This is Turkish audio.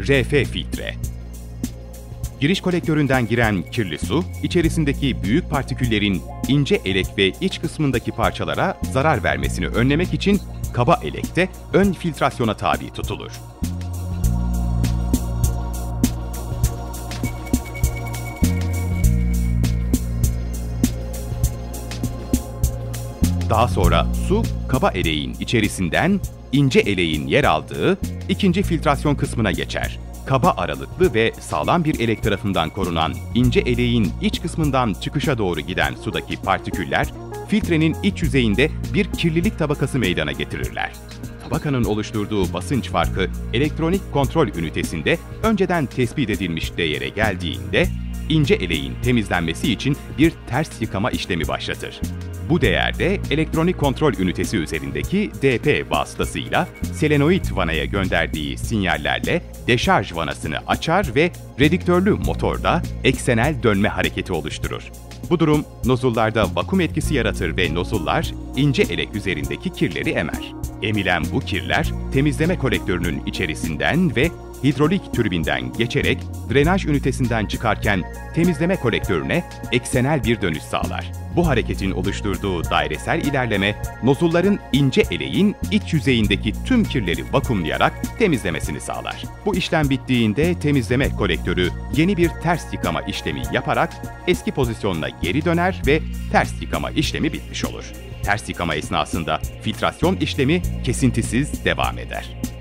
RF filtre. Giriş kolektöründen giren kirli su, içerisindeki büyük partiküllerin ince elek ve iç kısmındaki parçalara zarar vermesini önlemek için kaba elekte ön filtrasyona tabi tutulur. Daha sonra su kaba eleğin içerisinden ince eleğin yer aldığı ikinci filtrasyon kısmına geçer. Kaba aralıklı ve sağlam bir elek tarafından korunan ince eleğin iç kısmından çıkışa doğru giden sudaki partiküller filtrenin iç yüzeyinde bir kirlilik tabakası meydana getirirler. Tabakanın oluşturduğu basınç farkı elektronik kontrol ünitesinde önceden tespit edilmiş değere geldiğinde ince eleğin temizlenmesi için bir ters yıkama işlemi başlatır. Bu değerde elektronik kontrol ünitesi üzerindeki DP vasıtasıyla selenoid vanaya gönderdiği sinyallerle deşarj vanasını açar ve redüktörlü motorda eksenel dönme hareketi oluşturur. Bu durum nozullarda vakum etkisi yaratır ve nozullar ince elek üzerindeki kirleri emer. Emilen bu kirler temizleme kolektörünün içerisinden ve hidrolik türbinden geçerek drenaj ünitesinden çıkarken temizleme kolektörüne eksenel bir dönüş sağlar. Bu hareketin oluşturduğu dairesel ilerleme, nozulların ince eleğin iç yüzeyindeki tüm kirleri vakumlayarak temizlemesini sağlar. Bu işlem bittiğinde temizleme kolektörü yeni bir ters yıkama işlemi yaparak eski pozisyonuna geri döner ve ters yıkama işlemi bitmiş olur. Ters yıkama esnasında filtrasyon işlemi kesintisiz devam eder.